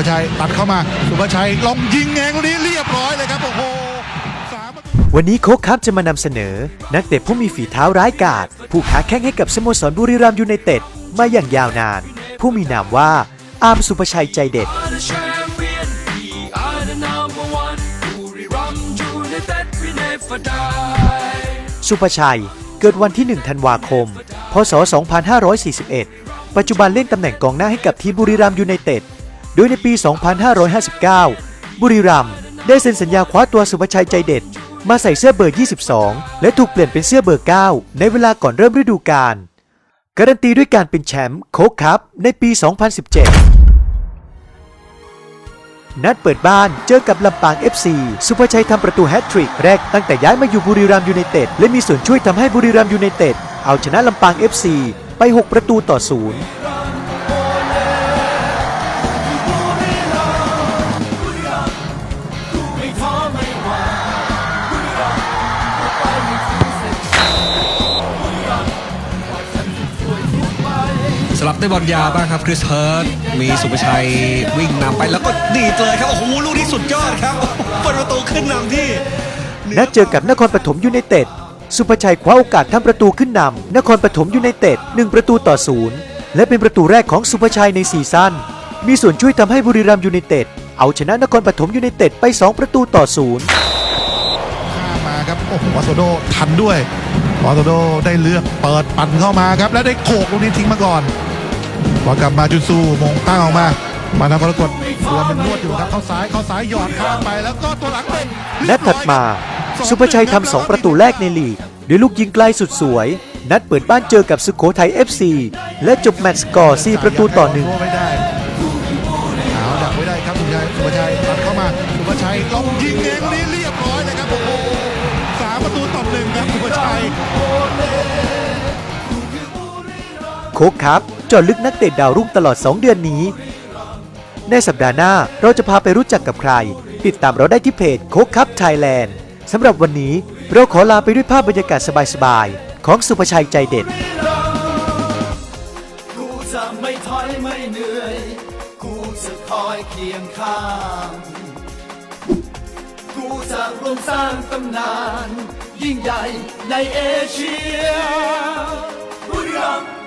ภชัยตัดเข้ามาสุภชัยลองยิงแงงลูกนี้เรียบร้อยเลยครับโอ้โหวันนี้โค้กครับจะมานำเสนอ นักเตะผู้มีฝีเท้าร้ายกาจผู้ค้าแข้งให้กับสโมสรบุรีรัมย์ยูไนเต็ดมาอย่างยาวนาน ผู้มีนามว่าอาร์มสุภชัยใจเด็ด สุภชัยเกิดวันที่ 1 ธันวาคม พศ 2541 ปัจจุบันเล่นตำแหน่งกองหน้าให้กับทีมบุรีรัมย์ยูไนเต็ด โดยในปี 2559 บุรีรัมย์ได้เซ็นสัญญาคว้าตัวสุภชัยใจเด็ด มาใส่เสื้อเบอร์ 22 และถูกเปลี่ยนเป็นเสื้อเบอร์ 9 ในเวลาก่อนเริ่มฤดูกาลการันตีด้วยการเป็นแชมป์โคกคัพในปี 2017 นัดเปิดบ้านเจอกับลำปาง FC สุภชัยทำประตูแฮตทริกแรกตั้งแต่ย้ายมาอยู่บุรีรัมย์ยูไนเต็ดและมีส่วนช่วยทำให้บุรีรัมย์ยูไนเต็ดเอาชนะลำปาง FC ไป 6 ประตูต่อศูนย์ สลับได้บอลยาวบ้างครับคริสเฮิร์ตมีสุภชัยวิ่งนำไปแล้วก็ดีดเลยครับโอ้โหลูกนี้สุดยอดครับโอ้โหเปิดประตูขึ้นนำที่นัดเจอกับนครปฐมยูไนเต็ดสุภชัยคว้าโอกาสทำประตูขึ้นนำนครปฐมยูไนเต็ด1ประตูต่อศูนย์และเป็นประตูแรกของสุภชัยในซีซั่นมีส่วนช่วยทำให้บุรีรัมย์ยูไนเต็ดเอาชนะนครปฐมยูไนเต็ดไป 2 ประตูต่อศูนย์ข้ามมาครับโอ้โหวาโซโดทันด้วยวาโซโดได้เลือกเปิดปั่นเข้ามาครับ แล้วได้โขกลูกนี้ทิ้งมาก่อน บอลกลับมาจุนซูมงตั้งออกมา มาทางกรกฎตัวมันนวดอยู่ครับเข้าซ้ายเข้าซ้ายหยอดข้ามไปแล้วก็ตัวหลังเป็นนัดถัดมา สุภชัยทำสองประตูแรกในลีกด้วยลูกยิงไกลสุดสวย นัดเปิดบ้านเจอกับสุโขทัย FC และจบแมตช์สกอร์ 4 ประตูต่อหนึ่งไม่ได้เอาดักไว้ได้ครับสุภชัยสุภชัยตัดเข้ามาสุภชัยลองยิงเองลูกนี้เรียบร้อยเลยครับโอ้โหสามประตูต่อหนึ่งครับสุภชัยโค้กครับจาะลึกนักเตะดาวรุ่งตลอด 2 เดือนนี้ ในสัปดาห์หน้าเราจะพาไปรู้จักกับใคร ติดตามเราได้ที่เพจโค้กครับไทยแลนด์สำหรับวันนี้เราขอลาไปด้วยภาพบรรยากาศสบายๆ ของสุภชัยใจเด็ดกูจะไม่ถอยไม่เหนื่อย กูจะคอยเคียงข้างกูจะร่วมสร้างตำนาน ยิ่งใหญ่ในเอเชียบุรีรัมย์